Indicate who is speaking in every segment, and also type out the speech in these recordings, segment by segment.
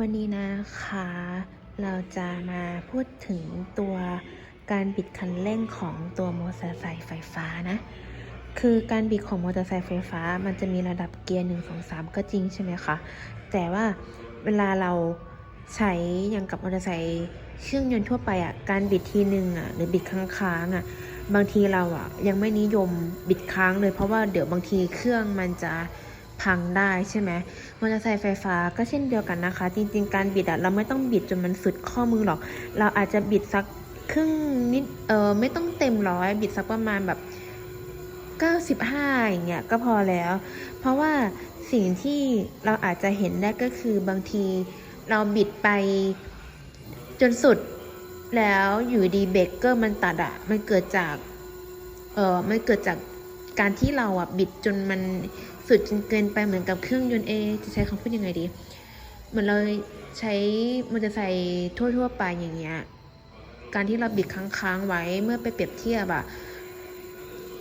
Speaker 1: วันนี้นะคะ เราจะมาพูดถึงตัวการบิดคันเร่งของตัวมอเตอร์ไซค์ไฟฟ้านะ คือการบิดของมอเตอร์ไซค์ไฟฟ้า มันจะมีระดับเกียร์หนึ่งสองสามก็จริงใช่ไหมคะ แต่ว่าเวลาเราใช้อย่างกับมอเตอร์ไซค์เครื่องยนต์ทั่วไปอะ การบิดทีหนึ่งอะหรือบิดค้างๆอะ บางทีเราอะยังไม่นิยมบิดค้างเลยเพราะว่าเดี๋ยวบางทีเครื่องมันจะ พังได้ใช่ไหมมอเตอร์ไซค์ไฟฟ้าก็เช่นเดียวกันนะคะ จริง ๆ การบิดอะเราไม่ต้องบิดจนมันสุดข้อมือหรอก เราอาจจะบิดสักครึ่งนิดเออไม่ต้องเต็มร้อยบิดสักประมาณแบบ95อย่างเงี้ยก็พอแล้ว เพราะว่าสิ่งที่เราอาจจะเห็นได้ก็คือบางทีเราบิดไปจนสุดแล้วอยู่ดีเบรกเกอร์มันตัดอะมันเกิดจากเออมันเกิดจาก การที่เราอะบิดจนมันสุดจนเกินไปเหมือนกับเครื่องยนต์เอจะใช้คำพูดยังไงดี เหมือนเราใช้มอเตอร์ไซค์ทั่วๆไปอย่างเงี้ยการที่เราบิดค้างๆไว้เมื่อไปเปรียบเทียบอะ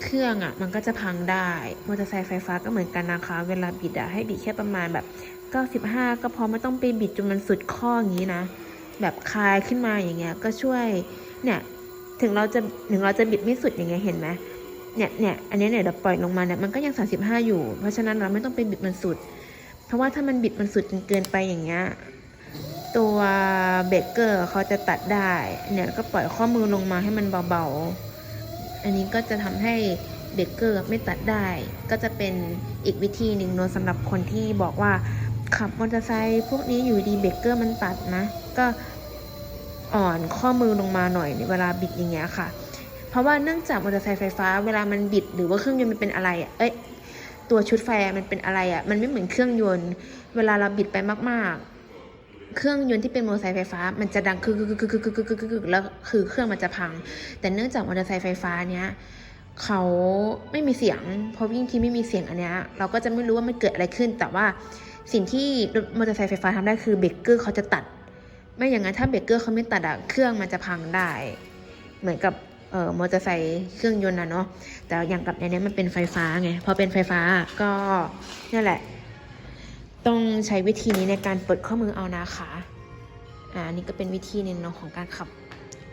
Speaker 1: เครื่องอะมันก็จะพังได้มอเตอร์ไซค์ไฟฟ้าก็เหมือนกันนะคะ เวลาบิดอะให้บิดแค่ประมาณแบบ 95 ก็พอไม่ต้องไปบิดจนมันสุดข้ออย่างนี้นะ แบบคลายขึ้นมาอย่างเงี้ยก็ช่วยเนี่ยถึงเราจะถึงเราจะบิดไม่สุดอย่างเงี้ยเห็นไหม เนี่ยเนี่ยอันนี้เนี่ยเดี๋ยวปล่อยลงมาเนี่ยมันก็ยัง 35 อยู่ เพราะฉะนั้นเราไม่ต้องไปบิดมันสุด เพราะว่าถ้ามันบิดมันสุดจนเกินไปอย่างเงี้ยตัวเบเกอร์เขาจะตัดได้ เนี่ยก็ปล่อยข้อมือลงมาให้มันเบาๆ อันนี้ก็จะทำให้เบเกอร์ไม่ตัดได้ ก็จะเป็นอีกวิธีหนึ่งเนอะสำหรับคนที่บอกว่าขับมอเตอร์ไซค์พวกนี้อยู่ดีเบเกอร์มันตัดนะ ก็อ่อนข้อมือลงมาหน่อยในเวลาบิดอย่างเงี้ยค่ะ เพราะว่าเนื่องจากมอเตอร์ไซค์ไฟฟ้าเวลามันบิดหรือว่าเครื่องยนต์มันเป็นอะไรอะเอ้ยตัวชุดไฟมันเป็นอะไรอะมันไม่เหมือนเครื่องยนต์ เวลาเราบิดไปมาก ๆ เครื่องยนต์ที่เป็นมอเตอร์ไซค์ไฟฟ้า มันจะดังคือคือคือคือคือคือคือคือแล้วคือเครื่องมันจะพัง แต่เนื่องจากมอเตอร์ไซค์ไฟฟ้าเนี้ยเขาไม่มีเสียงเพอวิ่งที่ไม่มีเสียงอันเนี้ยเราก็จะไม่รู้ว่ามันเกิดอะไรขึ้น แต่ว่าสิ่งที่มอเตอร์ไซค์ไฟฟ้าทำได้คือเบรกเกอร์เขาจะตัด ไม่อย่างนั้นถ้าเบรกเกอร์เขาไม่ตัดอะเครื่องมันจะพังได้ เหมือนกับ เอ่อมอเตอร์ไซค์เครื่องยนต์นะเนาะแต่อย่างกับในนี้มันเป็นไฟฟ้าไงพอเป็นไฟฟ้าก็นี่แหละ ต้องใช้วิธีนี้ในการเปิดข้อมือเอานะคะอ่านี่ก็เป็นวิธีหนึ่งเนาะของการขับ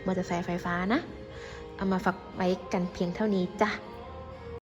Speaker 1: มอเตอร์ไซค์ไฟฟ้านะ เอามาฝากไว้กันเพียงเท่านี้จ้ะ